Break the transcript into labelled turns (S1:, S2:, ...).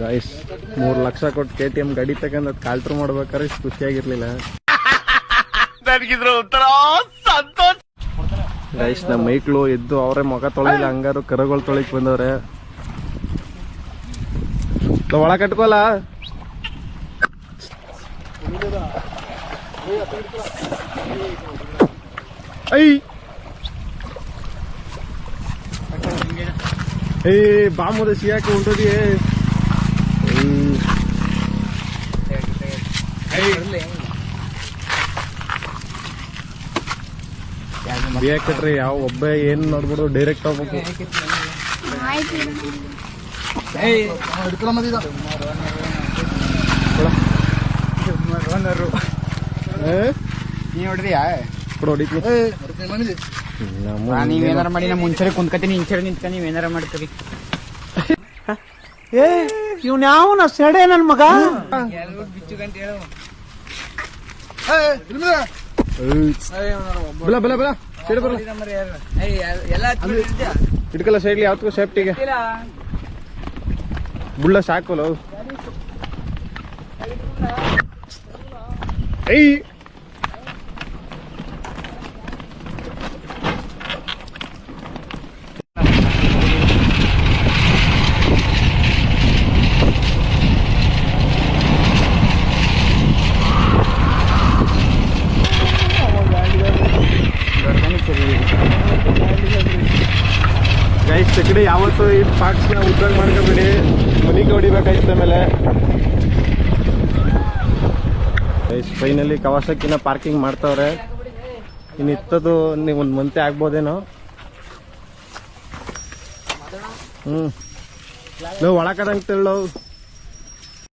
S1: Guys ಮೂರ್ ಲಕ್ಷ ಕೊಟ್ಟು K T M ಗಾಡಿ ತಗೊಂಡ್ ಕಾಲ್ಟರ್ ಮಾಡ್ಬೇಕಾದ್ರೆ ಇಷ್ಟು ಖುಷಿಯಾಗಿರ್ಲಿಲ್ಲ. ಗೈಸ್ ನಮ್ಮ ಮೈಕ್ಳು ಎದ್ದು ಅವರೇ ಮುಖ ತೊಳಿಲ್ಲ ಹಂಗಾರು ಕರಗಳು ತೊಳಿಕ್ ಬಂದವ್ರೆ. ಒಳ ಕಟ್ಕೋಲ ಐ! ಏ ಬಾಮುದ ಸಿಯಾಕೆ ಉಂಟದಿ ಬಿಯಾಕಟ್ರಿ ಯಾವ ಒಬ್ಬ ಏನ್ ನೋಡ್ಬಿಡು ಡೈರೆಕ್ಟ್ ಹೋಗ್ಬೇಕು. ಏ?
S2: ಏನಾರ
S1: ಕೊಡು ನಮ್ಮ
S2: ನೀವೇನಾರ ಮಾಡಿ ನಾ ಮುಂಚೆ ಕುಂತ್ಕತೀನಿ ಇಂಚೆ ನಿಂತ್ಕ ಏನಾರ ಮಾಡ್ತೀರಿ.
S3: ಏ ಇವ್ನ ಯಾವನ ಸೆಡೆ ನನ್ ಮಗ?
S1: ಬಲ ಬಲ ಬಲ. ಸೈಡ್ ಬರಲ್ಲ ಇಟ್ಕಲ್ಲ ಸೈಡ್ಲಿ ಯಾವತ್ತೂ ಸೇಫ್ಟಿಗೆ ಬುಳ್ಳ ಸಾಕಲ್ಲ. ಏಯ್. ಗೈಸ್ ಕಡೆ ಯಾವತ್ತು ಈ ಪಾರ್ಟ್ಸ್ನ ಉದ್ಯೋಗ ಮಾಡ್ಕೊಬೇಡಿ ಮನಿಗೆ ಹೊಡಿಬೇಕಾಯ್ತು ಆಮೇಲೆ. ಗೈಸ್ ಫೈನಲಿ ಕವಾಸಕ್ಕಿನ ಪಾರ್ಕಿಂಗ್ ಮಾಡ್ತಾವ್ರೆ. ಇನ್ನು ಇತ್ತದು ನೀವು ಒಂದು ಮಂತೆ ಆಗ್ಬೋದೇನೋ? ಹ್ಞೂ ನಾವು ಒಳಕದಂಗೆ ತೆಳ್ಳವು